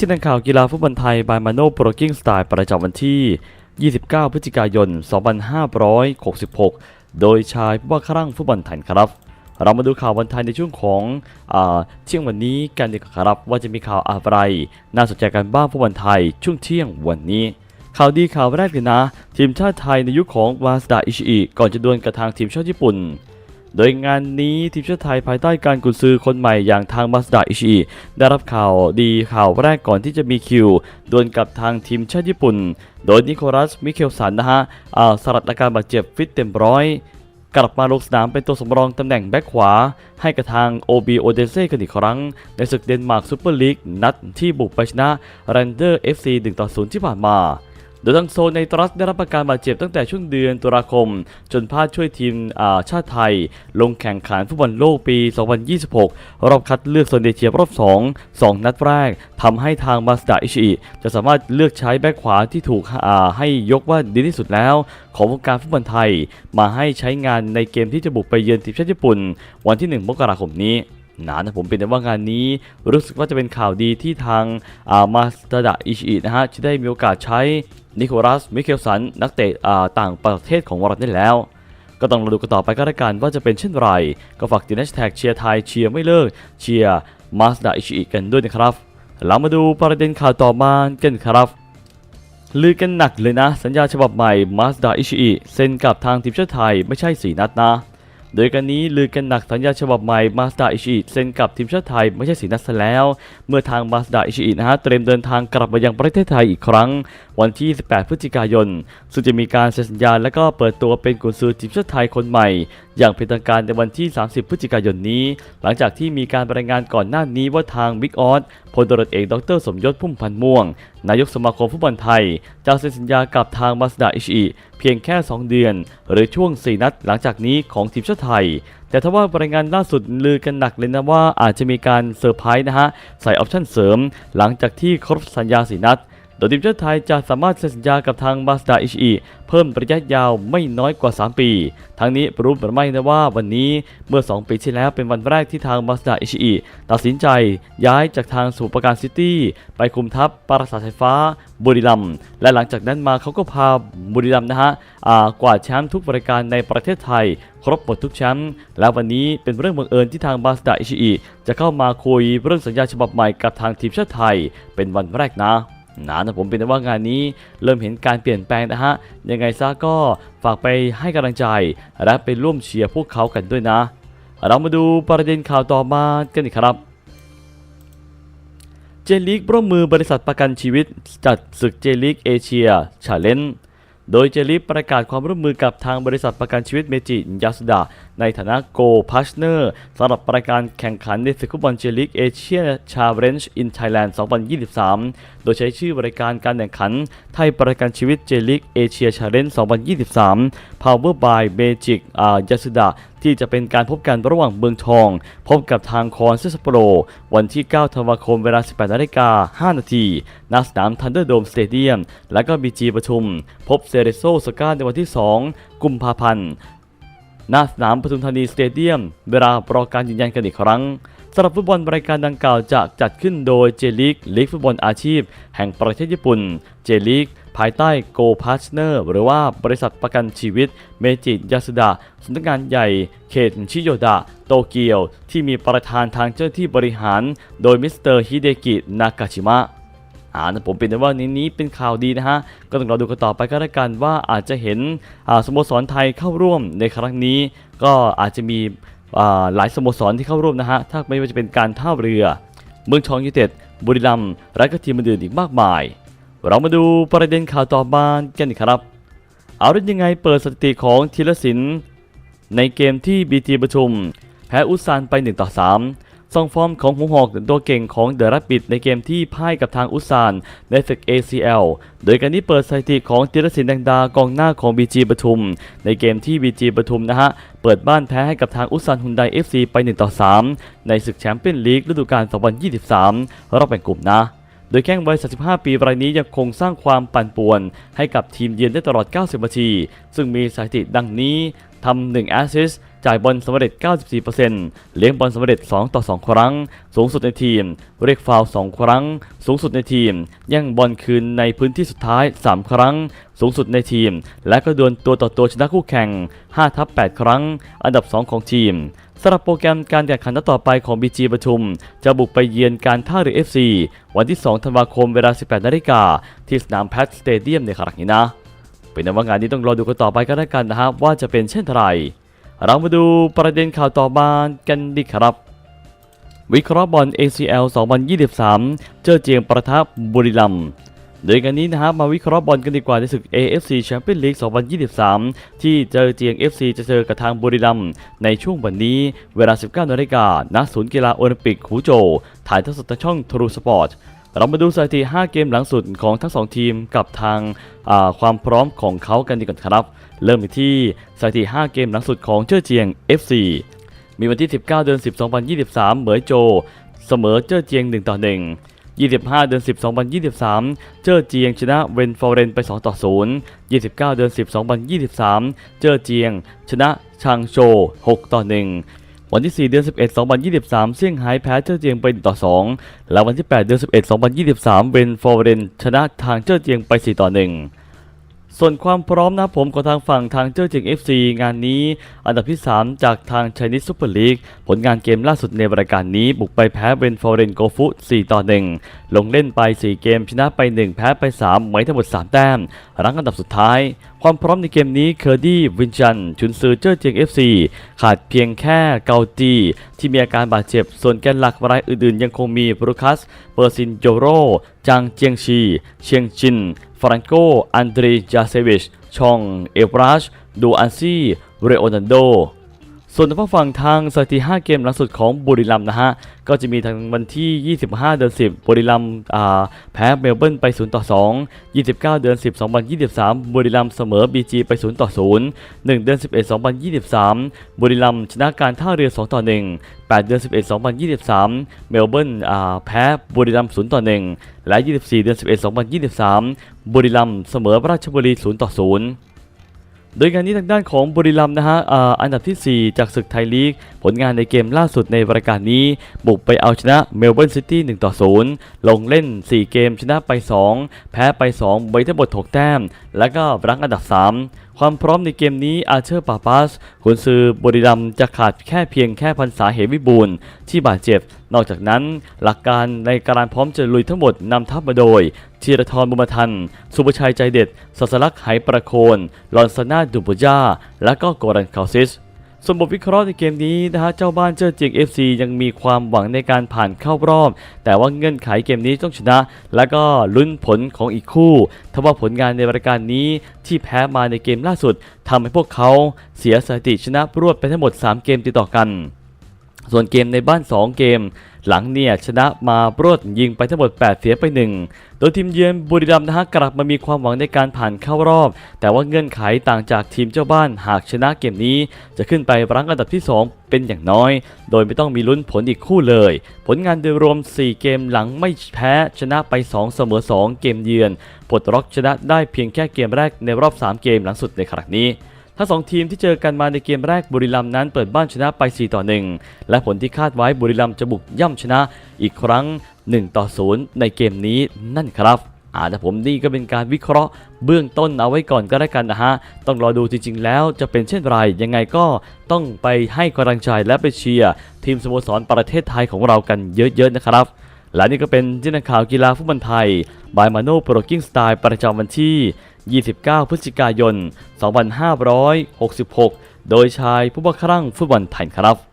ที่นักข่าวกีฬาฟุตบอลไทยบายมาโนโปรกิ้งสไตล์ประจำวันที่ 29 พฤศจิกายน 2566 โดยชายผู้ว่าครั่งฟุตบอลไทยครับ เรามาดูข่าววันไทยในช่วงของเที่ยงวันนี้กันดีกว่าครับว่าจะมีข่าวอะไร น่าสนใจกันบ้างฟุตบอลไทยช่วงเที่ยงวันนี้ข่าวดีข่าวแรกเลยนะ ทีมชาติไทยในยุคของวาสดาอิชิอิก่อนจะดวลกับทางทีมชาติญี่ปุ่น โดยงานนี้ทีมชาติไทยภายใต้การกุนซือคนใหม่อย่างทางมาสดาอิชิได้รับข่าวดีข่าวแรกก่อนที่จะมีคิวดวลกับทางทีมชาติญี่ปุ่น โดยนิโคลัสมิเคลสันนะฮะสลัดอาการบาดเจ็บฟิตเต็มร้อยกลับมาลงสนามเป็นตัวสำรองตำแหน่งแบ็คขวา ให้กับทางโอบีโอเดเซ่กันอีกครั้ง ในศึกเดนมาร์กซูเปอร์ลีกนัดที่บุกไปชนะแรนเดอร์เอฟซี1ต่อ0ที่ผ่านมา โดยทั้งโซนในตรัสได้รับอาการบาดเจ็บตั้งแต่ช่วงเดือนตุลาคม จนพลาดช่วยทีมาชาติไทย ลงแข่งขันฟุตบอลโลกปี 2026 รอบคัดเลือกโซนเอเชียรอบ 2 2 นัดแรกทำให้ทางมาสดาอิชิจะสามารถเลือกใช้แบ็คขวาที่ถูกให้ยกว่าดีที่สุดแล้ว ของวงการฟุตบอลไทย มาให้ใช้งานในเกมที่จะบุกไปเยือนทีมชาติญี่ปุ่น วันที่ 1 มกราคมนี้นะนะผมเป็นแต่ว่างานนี้ รู้สึกว่าจะเป็นข่าวดีที่ทางามาสตาดะอิชินะฮะจะได้มีโอกาสใช้ นิโคลัส มิเคลสัน นักเตะต่างประเทศของวอร์ได้แล้ว ก็ต้องมาดูกันต่อไปก็แล้วกันว่าจะเป็นเช่นไร ก็ฝากติดแฮชแท็กเชียร์ไทยเชียร์ไม่เลิกเชียร์มาสดาอิชิกันด้วยนะครับเรามาดูประเด็นข่าวต่อมากันครับลือกันหนักเลยนะ สัญญาฉบับใหม่ Mazda i c h i เซ็นกับทางทีมชาติไทยไม่ใช่ 4 นัดนะ โดยกันนี้ลือกันหนักสัญญาฉบับใหม่มาสดาอิชิเซ็นกับทีมชาติไทยไม่ใช่สีนัดแล้ว เมื่อทางมาสดาอิชินะฮะเตรียมเดินทางกลับมายังประเทศไทยอีกครั้ง วันที่ 18 พฤศจิกายน ซึ่งจะมีการเซ็นสัญญาและก็เปิดตัวเป็นกุนซือทีมชาติไทยคนใหม่ อย่างเป็นทางการในวันที่ 30 พฤศจิกายนนี้ หลังจากที่มีการรายงานก่อนหน้านี้ว่าทางบิ๊กออสพลตรเอกดรสมยศพุ่มพันธ์ม่วง นายกสมาคมฟุตบอลไทยจะเซ็นสัญญากับทางมาสดาอิชิเพียงแค่ 2 เดือน หรือช่วง 4 นัดหลังจากนี้ของทีมชาติไทย แต่ถ้าว่ารายงานล่าสุดลือกันหนักเลยนะว่าอาจจะมีการเซอร์ไพรส์นะฮะ ใส่ออปชั่นเสริม หลังจากที่ครบสัญญา 4 นัด โดยทีมชาติไทยจะสามารถเซ็นสัญญากับทางมาสดาอิชิเพิ่มระยะยาวไม่น้อยกว่า 3 ปี ทั้งนี้รู้หรือไม่นะว่าวันนี้เมื่อ 2 ปีที่แล้วเป็นวันแรกที่ทางมาสดาอิชิตัดสินใจย้ายจากทางสุปราการซิตี้ไปคุมทัพปราสาทไฟฟ้าบุรีรัมย์และหลังจากนั้นมาเขาก็พาบุรีรัมย์นะฮะกวาดแชมป์ทุกรายการในประเทศไทย ครบหมดทุกแชมป์แล้ววันนี้เป็นเรื่องบังเอิญที่ทางมาสดาอิชิจะเข้ามาคุยเรื่องสัญญาฉบับใหม่กับทางทีมชาติไทย เป็นวันแรกนะ นะนะผมเป็นแต่ว่างานนี้เริ่มเห็นการเปลี่ยนแปลงนะฮะ ยังไงซะก็ฝากไปให้กำลังใจ และไปร่วมเชียร์พวกเขากันด้วยนะ เรามาดูประเด็นข่าวต่อมากันอีกครับเจลิกร่วมมือบริษัทประกันชีวิตจัดศึกเจลิกเอเชียชาเลน โดยเจลิกประกาศความร่วมมือกับทางบริษัทประกันชีวิตเมจิยาสุดะในฐานะโกพาร์ทเนอร์สำหรับประการแข่งขันในศึกฟุตบอลเจลิกเอเชียชาเลนจ์อินไทยแลนด์ 2023 โดยใช้ชื่อบริการการแข่งขัน ไทยประกันชีวิตเจลิกเอเชียชาเลนจ์2023 Power by Magic อ่ายาสุดะ ที่จะเป็นการพบกันระหว่างเมืองทอง พบกับทางคอนเซสโปโร วันที่ 9 ธันวาคมเวลา 18นาฬิกา5นาทีณสนามทันเดอร์โดมสเตเดียม และก็บีจีประชุม พบเซเรโซสกาในวันที่ 2 กุมภาพันธ์ณสนามปทุมธานีสเตเดียม เวลารอการยืนยันกันอีกครั้งสำหรับฟุตบอลรายการดังกล่าวจะจัดขึ้นโดยเจลิกลีกฟุตบอลอาชีพ แห่งประเทศญี่ปุ่น เจลิก ภายใต้โกพาร์ทเนอร์หรือว่าบริษัทประกันชีวิตเมจิยาสุดะสำนักงานใหญ่เขตชิโยดะโตเกียว ที่มีประธานทางเจ้าหน้าที่บริหาร โดยมิสเตอร์ฮิเดกินากาชิมะอ่านะผมเป็นว่านี้นี้เป็นข่าวดีนะฮะ ก็ต้องรอดูกันต่อไปก็แล้วกันว่าอาจจะเห็นสโมสรไทยเข้าร่วมในครั้งนี้ ก็อาจจะมีหลายสโมสรที่เข้าร่วมนะฮะ ถ้าไม่ว่าจะเป็นการท่าเรือ เมืองทองยูเต็ดบุรีรัมย์และก็ทีมอื่นอีกมากมาย เรามาดูประเด็นข่าวต่อมากันครับเอาได้ยังไงเปิดสถิติของธีรศิลป์ในเกมที่บีทีประชุม แพ้อุซานไป 1 ต่อ 3 ส่งฟอร์มของหูหอกตัวเก่งของเดอะรับบิดในเกมที่พ่ายกับทางอุซานในศึก ACL โดยการนี้เปิดสถิติของธีรศิลป์แดงดากองหน้าของ BG ปทุม ในเกมที่ BG ปทุมนะฮะ เปิดบ้านแพ้ให้กับทางอุซานฮุนได FC ไป 1 ต่อ 3 ในศึกแชมเปี้ยนลีกฤดูกาล 2023 รอบแบ่งกลุ่มนะ โดยแข้งวัย 35 ปีรายนี้ยังคงสร้างความปั่นป่วน ให้กับทีมเยือนได้ตลอด 90 นาที ซึ่งมีสถิติดังนี้ทำ1แอสซิสต์จ่ายบอลสำเร็จ 94%เลี้ยงบอลสำเร็จ 2 ต่อ 2 ครั้ง สูงสุดในทีม เรียกฟาวล์2ครั้ง สูงสุดในทีมย่งบอลคืนในพื้นที่สุดท้าย 3 ครั้ง สูงสุดในทีม และก็ดวลตัวต่อตัวชนะคู่แข่ง 5 ทับ 8 ครั้ง อันดับ 2 ของทีม สำหรับโปรแกรมการแข่งขันนัดต่อไปของ BG ปทุม จะบุกไปเยือนการท่าเรือ FC วันที่ 2 ธันวาคมเวลา 18 นาฬิกาที่สนามแพทสเตเดียมในครั้งนี้นะ เป็นนว่างานนี้ต้องรอดูกันต่อไปก็แล้วกันนะครับว่าจะเป็นเช่นไร เรามาดูประเด็นข่าวต่อมากันดีครับ วิเคราะห์บอล ACL 2023 เจอเจียงประทับบุรีรัมย์ โดยกันนี้นะครับมาวิเคราะห์บอลกันดีกว่าในศึก AFC Champions League 2023 ที่เจอเจียง FC จะเจอกับทางบุรีรัมย์ในช่วงวันนี้เวลา 19นาฬิกาณศูนย์กีฬาโอลิมปิกหูโจ ถ่ายทอดสดทางช่อง True Sport เรามาดูสถิติ 5 เกมหลังสุดของทั้ง 2 ทีมกับทางาความพร้อมของเขากันดีกว่าครับ เริ่มที่สถิติ 5 เกมหลังสุดของเจ้อเจียง FC มีวันที่ 19 เดือน 10 2023 เหมยโจ เสมอเจ้อเจียง 1 ต่อ 1 25 เดือน 10 2023 เจอเจียงชนะเวนฟอร์เรนไป 2 ต่อ 0 29 เดือน 10 2023 เจอเจียง ชนะชางโช 6 ต่อ 1วันที่ 4 เดือน 11 2023 เซี่ยงไฮ้แพ้เจ้อเจียงไป1ต่อ 2 และวันที่ 8 เดือน 11 2023 เวนฟอร์เรนชนะทางเจ้อเจียงไป 4 ต่อ 1 ส่วนความพร้อมนะผมของทางฝั่งทางเจ้าจิง FC งานนี้ อันดับที่ 3 จากทาง Chinese Super League ผลงานเกมล่าสุดในรายการนี้ บุกไปแพ้เบนฟอร์เรนโกฟุ 4 ต่อ 1 ลงเล่นไป 4 เกม ชนะไป 1 แพ้ไป 3 ไว้ทั้งหมด 3 แต้ม รั้งอันดับสุดท้าย ความพร้อมในเกมนี้เคอร์ดี้วินจัน ชุนซือเจ้าจียง FC ขาดเพียงแค่เกาจีที่มีอาการบาดเจ็บ ส่วนแกนหลักรายอื่นๆ ยังคงมีบรูคัส เปอร์ซินโจโรจางเจียงชี เชียงจิน ฟรังโก อันเดรีจาเซวิชชอง เอฟราช ดูอันซี่ เรโอนันโด ส่วนทางฝั่งทางสถิติ 5 เกมหลังสุดของบุรีรัมย์นะฮะ ก็จะมีทางวันที่ 25 เดือน 10 บุรีรัมย์แพ้เมลเบิร์นไป 0 ต่อ 2 29 เดือน 10 2023 บุรีรัมย์เสมอ BG ไป 0 ต่อ 0 1 เดือน 11 2023 บุรีรัมย์ชนะการท่าเรือ 2 ต่อ 1 8 เดือน 11 2023 เมลเบิร์นแพ้บุรีรัมย์ 0 ต่อ 1 และ 24 เดือน 11 2023 บุรีรัมย์เสมอราชบุรี 0 ต่อ 0 โดยงานนี้ทางด้านของบุรีรัมย์นะฮะอันดับทีสี่ 4 จากศึกไทยลีก ผลงานในเกมล่าสุดในรายการนี้ บุกไปเอาชนะเมลเบิร์นซิตี้1ต่อ0ลงเล่น 4 เกมชนะไป 2 แพ้ไป2ไว้ทั้งหมด6แต้ม แล้วก็รั้งอันดับ 3 ความพร้อมในเกมนี้อาเชอร์ปาปัสกุนซือบุรีรัมจะขาดแค่เพียงแค่พันษาเหวิบูลที่บาดเจ็บ นอกจากนั้นหลักการในการพร้อมจะลุยทั้งหมดนำทัพมาโดย ธีรทรบุญมาทัน สุภชัยใจเด็ดสัสลักษณ์ไหประโคน ลอนซานาดูบุญาและก็โกรันคาซิสส่วนบทวิเคราะห์ในเกมนี้นะฮะเจ้าบ้านเจ้าเจียง FC ยังมีความหวังในการผ่านเข้ารอบ แต่ว่าเงื่อนไขเกมนี้ต้องชนะ แล้วก็ลุ้นผลของอีกคู่ทว่าผลงานในรายการนี้ที่แพ้มาในเกมล่าสุดทำให้พวกเขาเสียสถิติชนะรวดไปทั้งหมด 3 เกมติดต่อกัน ส่วนเกมในบ้าน 2 เกม หลังเนี่ยชนะมารวดยิงไปทั้งหมด 8 เสียไป 1 โดยทีมเยือนบุรีรัมย์นะฮะกลับมามีความหวังในการผ่านเข้ารอบ แต่ว่าเงื่อนไขต่างจากทีมเจ้าบ้านหากชนะเกมนี้ จะขึ้นไปรั้งอันดับที่ 2 เป็นอย่างน้อย โดยไม่ต้องมีลุ้นผลอีกคู่เลย ผลงานโดยรวม 4 เกมหลังไม่แพ้ชนะไป 2 เสมอ 2 เกมเยือนปลดล็อกชนะได้เพียงแค่เกมแรกในรอบ 3 เกมหลังสุดในครั้งนี้ ทั้งสองทีมที่เจอกันมาในเกมแรกบุรีรัมย์นั้นเปิดบ้านชนะไป 4 ต่อ 1 และผลที่คาดไว้บุรีรัมย์จะบุกย่ำชนะอีกครั้ง 1 ต่อ 0 ในเกมนี้นั่นครับอ่าแต่ผมนี่ก็เป็นการวิเคราะห์เบื้องต้นเอาไว้ก่อนก็แล้วกันนะฮะ ต้องรอดูจริงๆแล้วจะเป็นเช่นไร ยังไงก็ต้องไปให้กำลังใจและไปเชียร์ทีมสโมสรประเทศไทยของเรากันเยอะๆนะครับ และนี่ก็เป็นที่นักข่าวกีฬาฟุตบอลไทย บายมาโนโปรกิ้งสไตล์ประจำวันที่ 29 พฤศจิกายน 2566 โดยชายผู้บัครั่งฟุตบอลไทยครับ